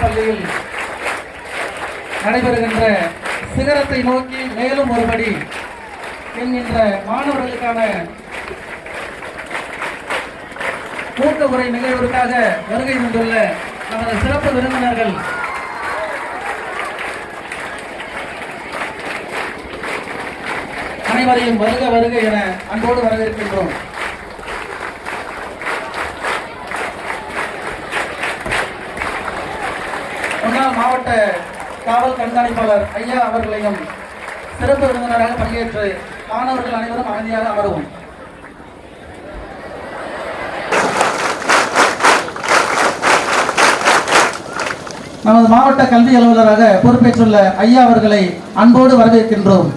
பள்ளியில் நடைபெறுகின்ற சிகரத்தை நோக்கி மேலும் ஒருபடி என்கின்ற மாணவர்களுக்கான கூட்ட உரை நிகழ்விற்காக வருகை கொண்டுள்ள நமது சிறப்பு விருந்தினர்கள். அனைவரையும் வருக வருக என அன்போடு வரவேற்கின்றோம். கண்காணிப்பாளர் ஐயா அவர்களையும் சிறப்பு விருந்தினராக பங்கேற்று மாணவர்கள் அனைவரும் அமைதியாக அமருவோம். நமது மாவட்ட கல்வி அலுவலராக பொறுப்பேற்றுள்ள ஐயா அவர்களை அன்போடு வரவேற்கின்றோம்.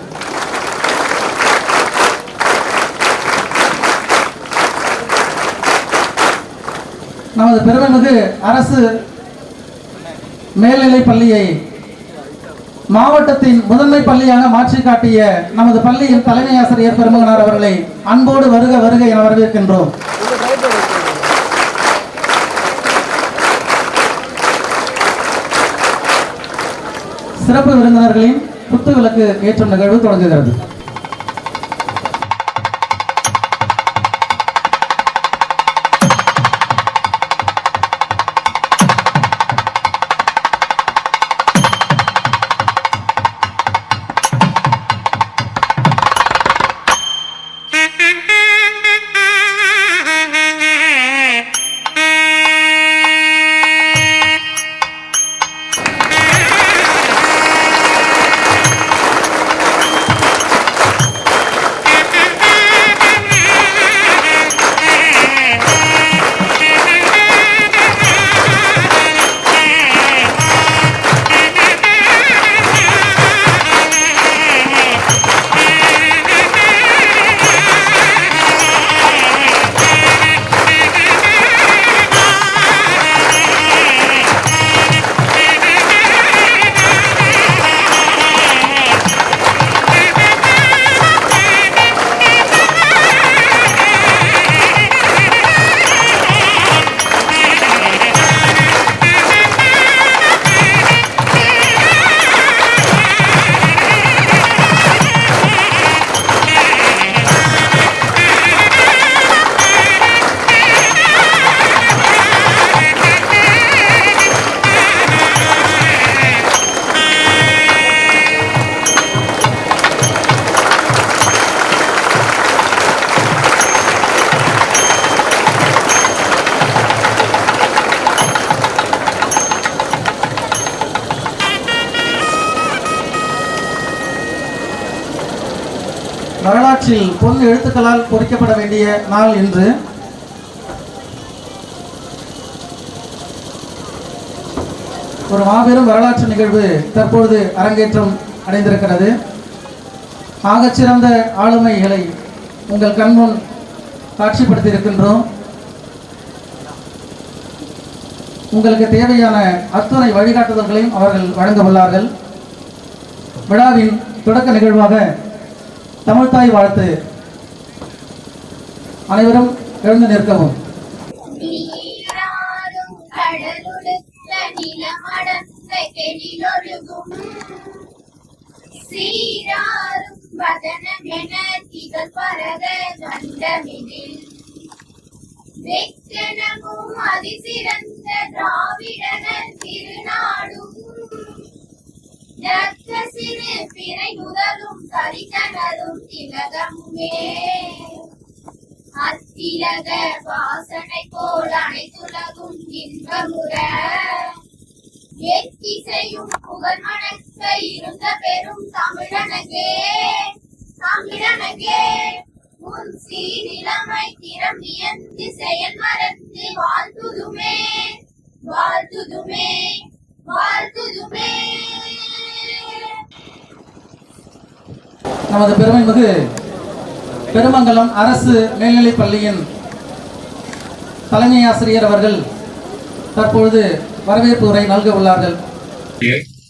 நமது பெருமைமிகு அரசு மேல்நிலை பள்ளியை மாவட்டத்தின் முதன்மை பள்ளியாக மாற்றி காட்டிய நமது பள்ளியின் தலைமை ஆசிரியர் பெருமகனார் அவர்களை அன்போடு வருக வருக என வரவேற்கின்றோம். சிறப்பு விருந்தினர்களின் குத்து விளக்கு ஏற்றும் நிகழ்வு தொடங்குகிறது. வரலாற்றில் பொன் எழுத்துக்களால் பொறிக்கப்பட வேண்டிய நாள் இன்று. ஒரு மாபெரும் வரலாற்று நிகழ்வு தற்பொழுது அரங்கேற்றம் அடைந்திருக்கிறது. ஆகச்சிறந்த ஆளுமைகளை உங்கள் கண்முன் காட்சிப்படுத்தி இருக்கின்றோம் உங்களுக்கு தேவையான அத்துணை வழிகாட்டுதல்களையும் அவர்கள் வழங்க உள்ளார்கள். விழாவின் தொடக்க நிகழ்வாக தமிழ்தாய் வாழ்த்து. அனைவரும் எழுந்து நிற்கவும். நீராறும் வதனமென திகழ் பரத கண்டமிதில் வெக்கனமும் அதிசிறந்த திராவிடனர் திருநாடும். தக்க சிறு பிறை முதலும் கரிகனரும் திலகமுமே. அத்திலக வாசனை போல் அனைத்துலகும் இன்பமுற. எத்திசையும் புகழ் மணக்க இருந்த பெரும் தமிழனகே தமிழனகே உன் சீரிழமை திறம் வியந்து செயல் மறந்து வாழ்த்துதுமே வாழ்த்துதுமே வாழ்த்துதுமே நமது பெருமைமிகு பெருமங்கலம் அரசு மேல்நிலைப் பள்ளியின் தலைமை ஆசிரியர் அவர்கள் தற்பொழுது வரவேற்பு உரை நல்க உள்ளார்கள்.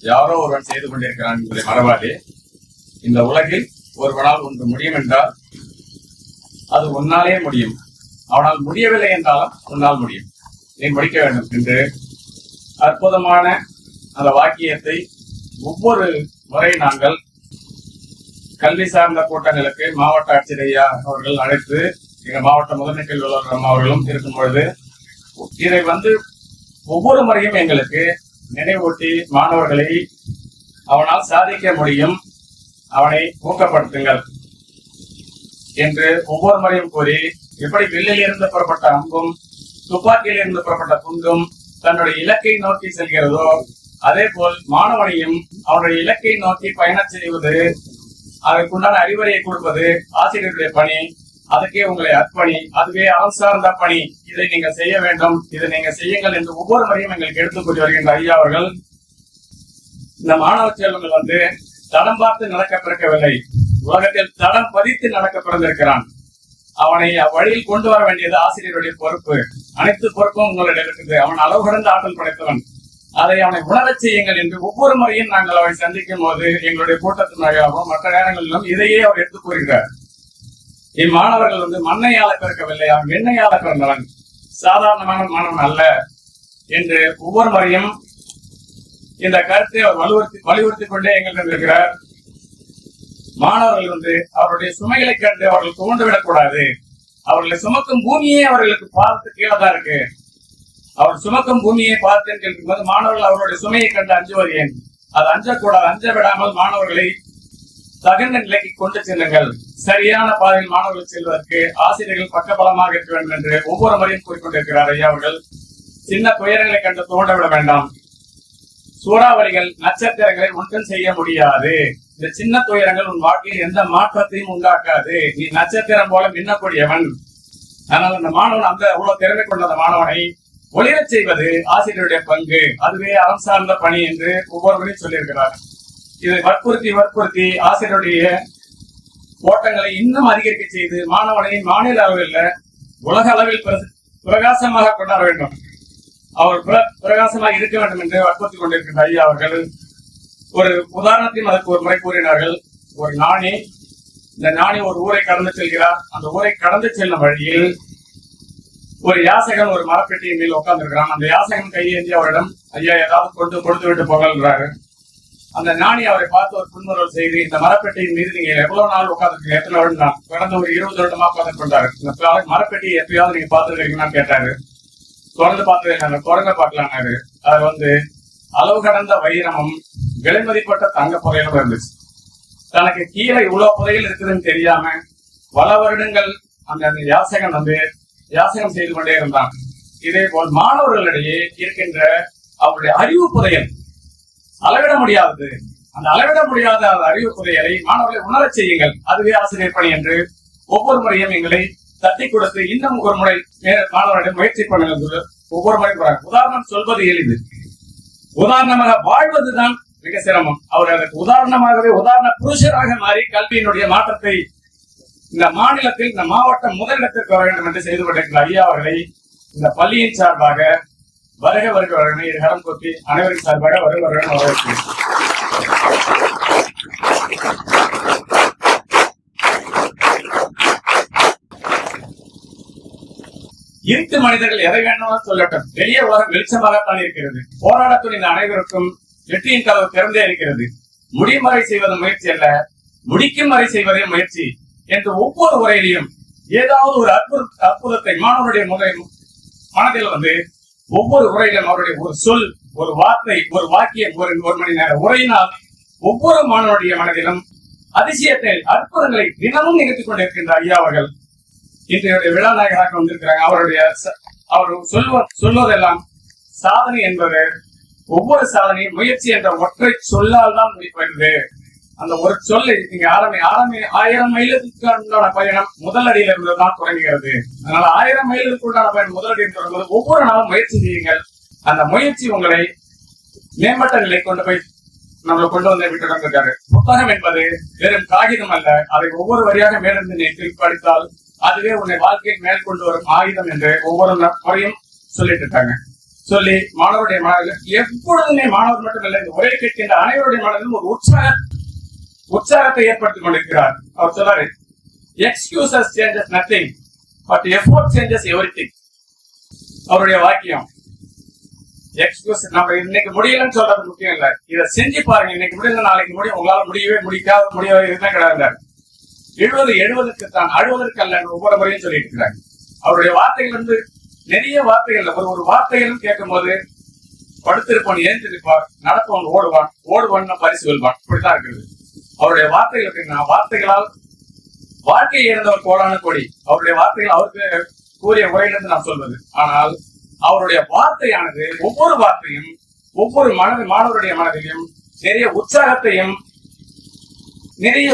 யாரோ ஒருவன் செய்து கொண்டிருக்கிறான் என்பதை மறவாதே. இந்த உலகில் ஒருவனால் ஒன்று முடியும் என்றால் அது உன்னாலே முடியும். அவனால் முடியவில்லை என்றாலும் உன்னால் முடியும். நீ முடிக்க வேண்டும் என்று அற்புதமான அந்த வாக்கியத்தை ஒவ்வொரு முறை நாங்கள் கல்வி சார்ந்த கூட்டங்களுக்கு மாவட்ட ஆட்சியர் ஐயா அவர்கள் அழைத்து எங்க மாவட்ட முதன்மை கல்வி அலுவலர் அவர்களும் இருக்கும் பொழுது இதை வந்து ஒவ்வொரு முறையும் எங்களுக்கு நினைவூட்டி மாணவர்களை அவனால் சாதிக்க முடியும் அவனை ஊக்கப்படுத்துங்கள் என்று ஒவ்வொரு முறையும் கூறி எப்படி வில்லில் இருந்து புறப்பட்ட அம்பும் துப்பாக்கியில் இருந்து புறப்பட்ட துண்டும் தன்னுடைய இலக்கை நோக்கி செல்கிறதோ அதே போல் மாணவனையும் அவனுடைய இலக்கை நோக்கி பயணம் செய்வது அதற்குண்டான அறிவுரையை கொடுப்பது ஆசிரியருடைய பணி அதுக்கே உங்களை அர்ப்பணி அதுவே அறம் சார்ந்த பணி. இதை நீங்க செய்ய வேண்டும் இதை நீங்க செய்யுங்கள் என்று ஒவ்வொரு முறையும் எங்களுக்கு எடுத்துக் கொண்டு வருகின்ற ஐயா அவர்கள். இந்த மாணவ செல்வங்கள் வந்து தடம் பார்த்து நடக்க பிறக்கவில்லை உலகத்தில் தடம் பதித்து நடக்க பிறந்திருக்கிறான் அவனை அவ்வழியில் கொண்டு வர வேண்டியது ஆசிரியருடைய பொறுப்பு. அனைத்து பொறுப்பும் உங்களிடம் இருக்குது. அவன் அளவு கடந்த ஆற்றல் படைத்தவன். அதை அவனை உணரச் செய்யுங்கள் என்று ஒவ்வொரு முறையும் நாங்கள் அவரை சந்திக்கும் போது எங்களுடைய கூட்டத்தினராகவும் மற்ற நேரங்களிலும் இதையே அவர் எடுத்துக் கூறுகிறார். இம்மாணவர்கள் வந்து மண்ணையால பிறக்கவில்லை அவன் வெண்ணையால பிறந்தவன். சாதாரணமான மாணவன் அல்ல என்று ஒவ்வொரு முறையும் இந்த கருத்தை அவர் வலியுறுத்தி வலியுறுத்திக் கொண்டே எங்களிடம் இருக்கிறார். மாணவர்கள் வந்து அவருடைய சுமைகளை கண்டு அவர்கள் தோண்டுவிடக் கூடாது. அவர்களை சுமக்கும் பூமியே அவர்களுக்கு பார்த்து கீழே தான் இருக்கு. அவர் சுமக்கும் பூமியை பார்த்தேன் கேட்கும்போது மாணவர்கள் அவருடைய சுமையை கண்டு அஞ்சுவர் ஏன் அது அஞ்சக்கூடாது அஞ்ச விடாமல் மாணவர்களை தகுந்த நிலைக்கு கொண்டு செல்லுங்கள். சரியான பாதையில் மாணவர்கள் செல்வதற்கு ஆசிரியர்கள் பக்கபலமாக இருக்க வேண்டும் என்று ஒவ்வொரு முறையும் கூறிக்கொண்டிருக்கிறார் ஐயா அவர்கள். சின்ன துயரங்களை கண்டு தோண்ட விட வேண்டாம். சூறாவளிகள் நட்சத்திரங்களை ஒன்றும் செய்ய முடியாது. இந்த சின்ன துயரங்கள் உன் வாழ்க்கையில் எந்த மாற்றத்தையும் உண்டாக்காது. நீ நட்சத்திரம் போல மின்னக்கூடியவன். ஆனால் அந்த மாணவன் அந்த அவ்வளவு திறமை கொண்ட அந்த மாணவனை ஒளிரச் செய்வது ஆசிரியருடைய பங்கு. அதுவே அறம் சார்ந்த பணி என்று ஒவ்வொருவரையும் சொல்லியிருக்கிறார். இதை வற்புறுத்தி வற்புறுத்தி ஆசிரியருடைய ஓட்டங்களை இன்னும் அதிகரிக்க செய்து மாணவனை மாநில அளவில் உலக அளவில் பிர- பிரகாசமாக கொண்டாட வேண்டும். அவர் பிர- பிரகாசமாக இருக்க வேண்டும் என்று வற்புறுத்தி கொண்டிருக்கின்ற ஐயா அவர்கள் ஒரு உதாரணத்தையும் அதற்கு ஒரு முறை கூறினார்கள். ஒரு நாணி இந்த நாணி ஒரு ஊரை கடந்து செல்கிறார். அந்த ஊரை கடந்து செல்லும் வழியில் ஒரு யாசகன் ஒரு மரப்பெட்டியின் மேல் உட்கார்ந்துருக்கிறான். அந்த யாசகன் கையேந்தி அவரிடம் ஐயா ஏதாவது கொண்டு கொடுத்து விட்டு போகல்ன்றாரு. அந்த ஞானி அவரை பார்த்து ஒரு புன்முறல் செய்து இந்த மரப்பெட்டியின் மீது நீங்க எவ்வளவு நாள் உட்காந்துருக்கீங்க எத்தனை வருடம் தான்? கடந்த ஒரு இருபது வருடமா உட்காந்து கொண்டாரு. இந்த பா- மரப்பெட்டி எப்பயாவது நீங்க பார்த்துருக்கீங்கன்னு கேட்டாரு. தொடர்ந்து பார்த்தது என்ன தொடங்க பார்க்கலாம்னாரு அது வந்து அளவு கடந்த வைரமும் விலைமதிப்பட்ட தங்க புதையலும் இருந்துச்சு. தனக்கு கீழே இவ்வளவு புதையல் இருக்குதுன்னு தெரியாம பல வருடங்கள் அந்த அந்த யாசகன் வந்து யாசனம் செய்து கொண்டே இருந்தான். இதே போல் மாணவர்களிடையே இருக்கின்ற அவருடைய அறிவு புதையல் அளவிட முடியாதது. அந்த அளவிட முடியாத அந்த அறிவு புதையலை மாணவர்களை உணரச் செய்யுங்கள். அதுவே ஆசிரியர் பணி என்று ஒவ்வொரு முறையும் எங்களை தட்டி கொடுத்து இன்னும் ஒரு முறை மாணவர்களிடம் முயற்சி பண்ணுங்கள் ஒவ்வொரு முறை உதாரணம் சொல்வது எளிது. உதாரணமாக வாழ்வதுதான் மிக சிரமம். அவர் அதற்கு உதாரணமாகவே உதாரண புருஷராக மாறி கல்வியினுடைய மாற்றத்தை இந்த மாநிலத்தில் இந்த மாவட்டம் முதலிடத்திற்கு வர வேண்டும் என்று செய்து கொண்டிருக்கிற ஐயா அவர்களை இந்த பள்ளியின் சார்பாக வருக வருக வருக இரு கரம் கொத்தி அனைவரின் சார்பாக வருக வருக வரவேற்கிறேன். இருட்டு மனிதர்கள் எதை வேணும்னு சொல்லட்டும். வெளியே உலகம் வெளிச்சமாகத்தான் இருக்கிறது. போராட துணிந்த அனைவருக்கும் வெற்றியின் கதவு திறந்தே இருக்கிறது. முடியும் வரை செய்வது முயற்சி அல்ல. முடிக்கும் வரை செய்வதே முயற்சி. என்று ஒவ்வொரு உரையிலையும் ஏதாவது ஒரு அற்புத அற்புதத்தை மாணவருடைய முறை மனதில் வந்து ஒவ்வொரு உரையிலும் அவருடைய ஒரு சொல் ஒரு வார்த்தை ஒரு வாக்கியம் ஒரு ஒரு மணி நேர உரையினால் ஒவ்வொரு மாணவருடைய மனதிலும் அதிசயத்தை அற்புதங்களை தினமும் நிகழ்த்திக் கொண்டிருக்கின்ற ஐயா அவர்கள் இன்றைய விழா நாயகராக வந்திருக்கிறாங்க. அவருடைய அவர் சொல்வ சொல்வதெல்லாம் சாதனை என்பது ஒவ்வொரு சாதனையும் முயற்சி என்ற ஒற்றை சொல்லால் தான் முடிப்பது அந்த ஒரு சொல்லை. நீங்க ஆரம்பி ஆரம்பி ஆயிரம் மைலுக்கு உண்டான பயணம் முதல் அடியில இருந்து தான் தொடங்குகிறது. அதனால ஆயிரம் மைலுக்கு உண்டான பயணம் முதல் அடியில் தொடங்கும்போது ஒவ்வொரு நாளும் முயற்சி செய்யுங்கள். அந்த முயற்சி உங்களை மேம்பட்ட நிலை கொண்டு போய் நம்மளை கொண்டு வந்து விட்டு இருக்காரு புத்தகம் என்பது வெறும் காகிதம் அல்ல. அதை ஒவ்வொரு வரியாக மேலிருந்து நீ படித்தால் அதுவே உன்னை வாழ்க்கையில் மேற்கொண்டு வரும் ஆயுதம் என்று ஒவ்வொரு முறையும் சொல்லிட்டு இருக்காங்க. சொல்லி மாணவருடைய மனதில் எப்பொழுதுமே மாணவர் மட்டுமல்ல இந்த உரை கேட்கின்ற அனைவருடைய மனதிலும் ஒரு உற்சாக உற்சாகத்தை ஏற்படுத்திக் கொண்டிருக்கிறார். அவர் சொன்னாரு excuses changes nothing but effort changes every அவருடைய வாக்கியம் எக்ஸ்கியூஸ் நம்ம இன்னைக்கு முடியலன்னு சொல்றது முக்கியம் இல்ல. இதை செஞ்சு பாருங்க இன்னைக்கு முடியல நாளைக்கு முடியும். உங்களால முடியவே முடிக்காத முடியவே இதுதான் கிடையாது எழுபது எழுபதுக்கு தான் அழுவதற்கு அல்ல ஒவ்வொரு முறையும் சொல்லிட்டு இருக்கிறாங்க அவருடைய வார்த்தைகள் வந்து நிறைய வார்த்தைகள் ஒரு ஒரு வார்த்தைகளும் கேட்கும் போது படுத்திருப்பான் ஏந்திருப்பார் நடப்பவன் ஓடுவான் ஓடுவான் பரிசு வெல்வான். இப்படித்தான் இருக்கிறது. அவருடைய வார்த்தைகள் வார்த்தைகளால் வாழ்க்கையை இழந்தவர் கோடான கோடி. அவருடைய வார்த்தைகள் அவருக்கு கூறிய உரையிலிருந்து நான் சொல்வது. ஆனால் அவருடைய வார்த்தையானது ஒவ்வொரு வார்த்தையும் ஒவ்வொரு மனது மாணவருடைய மனதிலும் நிறைய உற்சாகத்தையும் நிறைய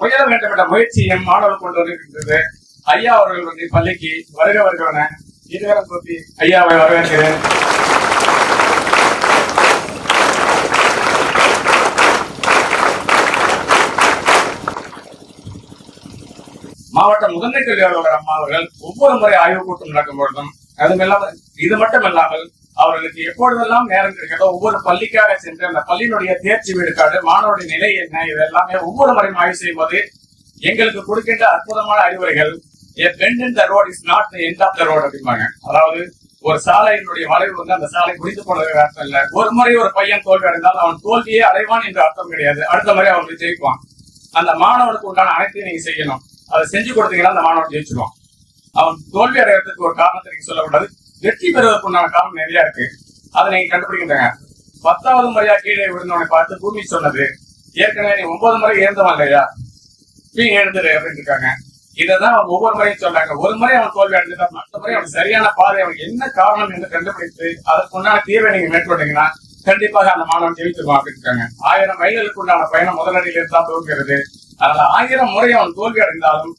உயர வேண்டும் என்ற முயற்சியும் மாணவர் கொண்டு வருகின்றது ஐயா அவர்கள் வந்து பள்ளிக்கு வருக வருகிறன இதுவரை பற்றி ஐயாவை வரவேற்கிறேன். மாவட்ட முதன்மை கல்வி அலுவலர் அம்மா அவர்கள் ஒவ்வொரு முறை ஆய்வு கூட்டம் நடக்கும் பொழுதும் அது இது மட்டும் இல்லாமல் அவர்களுக்கு எப்பொழுதெல்லாம் நேரம் கிடைக்கிறதோ ஒவ்வொரு பள்ளிக்காக சென்று அந்த பள்ளியினுடைய தேர்ச்சி விடுக்காடு மாணவருடைய நிலை என்ன இது எல்லாமே ஒவ்வொரு முறையும் ஆய்வு செய்யும் போது எங்களுக்கு கொடுக்கின்ற அற்புதமான அறிவுரைகள் a bend in the road is not the end the road அப்படிம்பாங்க. அதாவது ஒரு சாலையினுடைய வளைவு வந்து அந்த சாலை முடிந்து போனதுக்கு அர்த்தம் இல்ல. ஒரு முறை ஒரு பையன் தோல்வி அடைந்தால் அவன் தோல்வியே அடைவான் என்று அர்த்தம் கிடையாது. அடுத்த முறை அவன் ஜெயிப்பான். அந்த மாணவனுக்கு உண்டான அனைத்தையும் நீங்க செய்யணும். அதை செஞ்சு கொடுத்தீங்கன்னா அந்த மாணவன் ஜெயிச்சிருவான் அவன் தோல்வி அடைகிறதுக்கு ஒரு காரணத்தை நீங்க சொல்லக்கூடாது. வெற்றி பெறுவதற்கு உண்டான காரணம் நிறைய இருக்கு. அதை நீங்க கண்டுபிடிக்கின்றங்க பத்தாவது முறையா கீழே விழுந்தவனை பார்த்து பூமி சொன்னது ஏற்கனவே நீ ஒன்பது முறை இழந்தவன் இல்லையா? நீ எழுந்துரு அப்படின்னு இருக்காங்க. இதைதான் அவன் ஒவ்வொரு முறையும் சொல்றாங்க ஒரு முறை அவன் தோல்வி அடைஞ்சிட்டான் மற்ற முறை அவன் சரியான பாதை அவன் என்ன காரணம் என்று கண்டுபிடித்து அதற்கு உண்டான தீர்வை நீங்க மேற்கொண்டீங்கன்னா கண்டிப்பாக அந்த மாணவன் ஜெயிச்சிருவான் அப்படின்னு இருக்காங்க. ஆயிரம் மைல்களுக்கு உண்டான பயணம் முதலடியிலிருந்து தான் துவங்குகிறது. அதனால ஆயிரம் முறை அவன் தோல்வி அடைந்தாலும்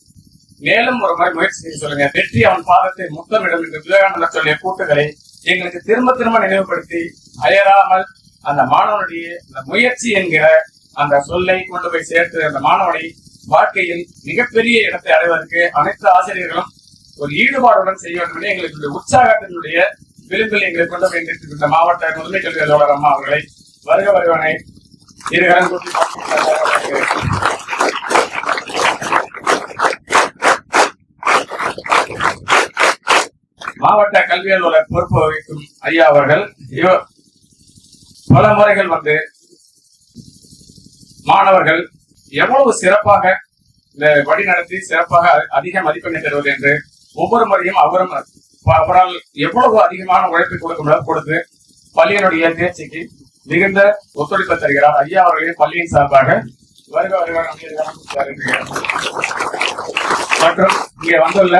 மேலும் ஒரு முறை முயற்சி செய்ய சொல்லுங்க. வெற்றி அவன் பாதத்தை முத்தமிடும் என்று விவேகானந்தர் சொல்லிய கூட்டுகளை எங்களுக்கு திரும்ப திரும்ப நினைவுபடுத்தி அயராமல் அந்த மாணவனுடைய அந்த முயற்சி என்கிற அந்த சொல்லை கொண்டு போய் சேர்த்து அந்த மாணவனை வாழ்க்கையில் மிகப்பெரிய இடத்தை அடைவதற்கு அனைத்து ஆசிரியர்களும் ஒரு ஈடுபாடுடன் செய்ய வேண்டும் என்று எங்களுக்கு இந்த உற்சாகத்தினுடைய விளிம்பில் எங்களை கொண்டு போய் நிறுத்திவிட்ட மாவட்ட முதன்மை கல்வி அலுவலர் அம்மா அவர்களை வருக வருவனை இருகரம் கூட்டி மாவட்ட கல்வி அலுவலர் பொறுப்பு வகிக்கும் ஐயா அவர்கள் பல முறைகள் வந்து மாணவர்கள் எவ்வளவு சிறப்பாக இந்த வழி நடத்தி சிறப்பாக அதிக மதிப்பெண்ணை தருவது என்று ஒவ்வொரு முறையும் அவரும் அவரால் எவ்வளவு அதிகமான உழைப்பை கொடுக்க முடியாது கொடுத்து பள்ளியினுடைய தேர்ச்சிக்கு மிகுந்த ஒத்துழைப்பு தருகிறார். ஐயா அவர்களையும் பள்ளியின் சார்பாக வருக வருகிறார் மற்றும் இங்கே வந்துள்ள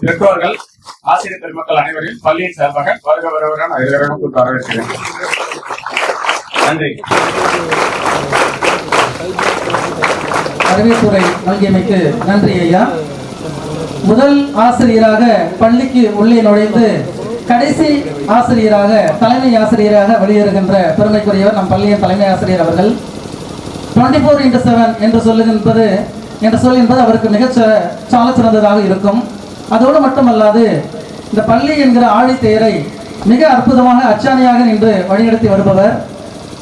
பெற்றோர்கள் ஆசிரியர் பெருமக்கள் அனைவரையும் பள்ளியின் சார்பாக வருக வருவரான நான் வரவேற்கிறேன். நன்றி. வரவேற்புரை நல்கியமைக்கு நன்றி ஐயா. முதல் ஆசிரியராக பள்ளிக்கு உள்ளே நுழைந்து கடைசி ஆசிரியராக தலைமை ஆசிரியராக வெளியேறுகின்ற பெருமைக்குரியவர் நம் பள்ளியின் தலைமை ஆசிரியர் அவர்கள். டுவெண்ட்டி ஃபோர் இன்டு செவன் என்று சொல்லுகின்றது என்ற சொல் என்பது அவருக்கு மிகச் சால சிறந்ததாக இருக்கும். அதோடு மட்டுமல்லாது இந்த பள்ளி என்கிற ஆழித்தேரை மிக அற்புதமாக அச்சாணியாக நின்று வழிநடத்தி வருபவர்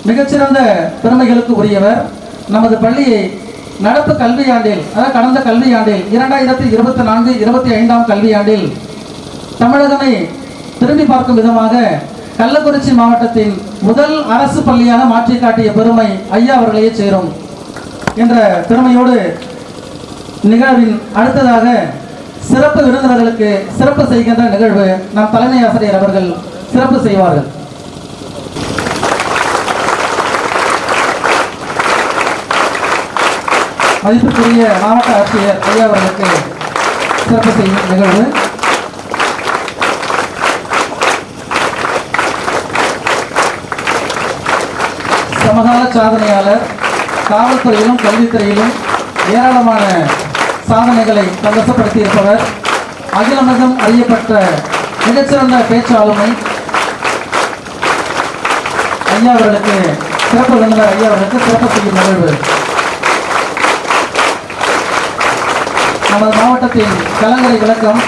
மிகச்சிறந்த பெருமைகளுக்கு உரியவர். நமது பள்ளியை நடப்பு கல்வியாண்டில் அதாவது கடந்த கல்வியாண்டில் இரண்டாயிரத்தி இருபத்தி நான்கு இருபத்தி ஐந்தாம் கல்வியாண்டில் தமிழகமே திரும்பி பார்க்கும் விதமாக கள்ளக்குறிச்சி மாவட்டத்தின் முதல் அரசு பள்ளியாக மாற்றி காட்டிய பெருமை ஐயா அவர்களையே சேரும் என்ற பெருமையோடு நிகழ்வின் அடுத்ததாக சிறப்பு விருந்தினர்களுக்கு சிறப்பு செய்கின்ற நிகழ்வு நம் தலைமை ஆசிரியர் அவர்கள் சிறப்பு செய்வார்கள். மதிப்புக்குரிய மாவட்ட ஆட்சியர் ஐயா அவர்களுக்கு சிறப்பு செய்யும் நிகழ்வு. சமகால சாதனையாளர் காவல்துறையிலும் கல்வித்துறையிலும் ஏராளமான சாதனைகளை தங்கசப்படுத்தியிருப்பவர் அகிலமகம் அறியப்பட்ட மிகச்சிறந்த பேச்சு ஆளுமை ஐயா அவர்களுக்கு சிறப்பு விருந்தினர் ஐயா அவர்களுக்கு சிறப்பு செய்யும் நிகழ்வு. நமது மாவட்டத்தின் கலங்கரை விளக்கம்.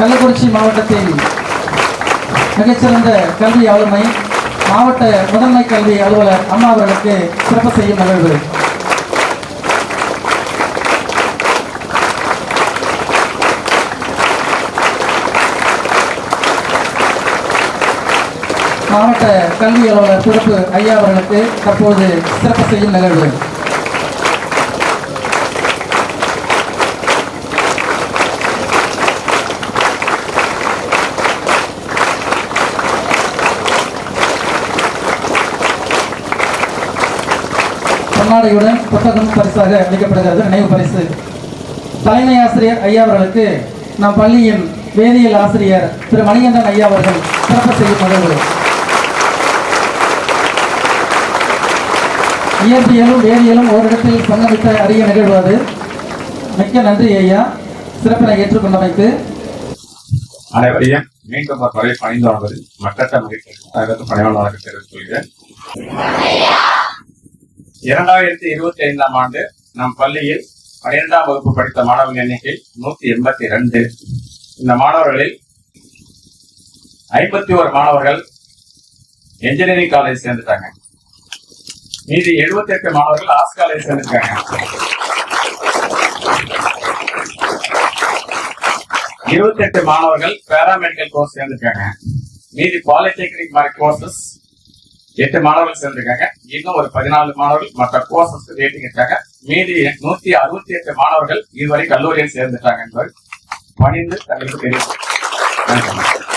கள்ளக்குறிச்சி மாவட்டத்தின் மிகச்சிறந்த கல்வி ஆளுமை. மாவட்ட முதன்மை கல்வி அலுவலர் அம்மா அவர்களுக்கு சிறப்பு செய்யும் நிகழ்வு. மாவட்ட கல்வி அலுவலர் சிறப்பு ஐயா அவர்களுக்கு தற்போது சிறப்பு செய்யும் நிகழ்வு. பொன்னாடையுடன் புத்தகம் பரிசாக அளிக்கப்படுகிறது. நினைவு பரிசு. தலைமை ஆசிரியர் ஐயா அவர்களுக்கு நம் பள்ளியின் வேதியியல் ஆசிரியர் திரு மணிகண்டன் ஐயா அவர்கள் சிறப்பு செய்யும் நிகழ்வு இயற்பியலும் வேதியியலும் ஓரிடத்தில் சங்கமித்த அரிய நிகழ்வு அது. மிக்க நன்றி ஐயா. சிறப்பினை ஏற்றுக்கொண்டமைக்கு. அனைவரையும் மீண்டும் ஒரு முறை பணிந்து வந்ததில் மக்கட்ட பணியாளராக தெரிவித்துக் கொள்கிறேன். இரண்டாயிரத்தி இருபத்தி ஐந்தாம் ஆண்டு நம் பள்ளியில் பன்னிரெண்டாம் வகுப்பு படித்த மாணவர்கள் எண்ணிக்கை நூத்தி எண்பத்தி ரெண்டு. இந்த மாணவர்களில் ஐம்பத்தி ஒரு மாணவர்கள் என்ஜினியரிங் காலேஜ் சேர்ந்துட்டாங்க. மீதி 78 எட்டு மாணவர்கள் ஆர்ட்ஸ் காலேஜ் சேர்ந்துருக்காங்க இருபத்தி எட்டு மாணவர்கள் பேராமெடிக்கல் கோர்ஸ் சேர்ந்துருக்காங்க மீதி பாலிடெக்னிக் மாதிரி கோர்சஸ் எட்டு மாணவர்கள் சேர்ந்திருக்காங்க. இன்னும் ஒரு பதினாலு மாணவர்கள் மற்ற கோர்சஸ் ரேட்டிங் இருக்காங்க மீதி நூத்தி அறுபத்தி எட்டு மாணவர்கள் இதுவரை கல்லூரியில் சேர்ந்துட்டாங்க என்பது பணிந்து தங்களுக்கு தெரியும் நன்றி.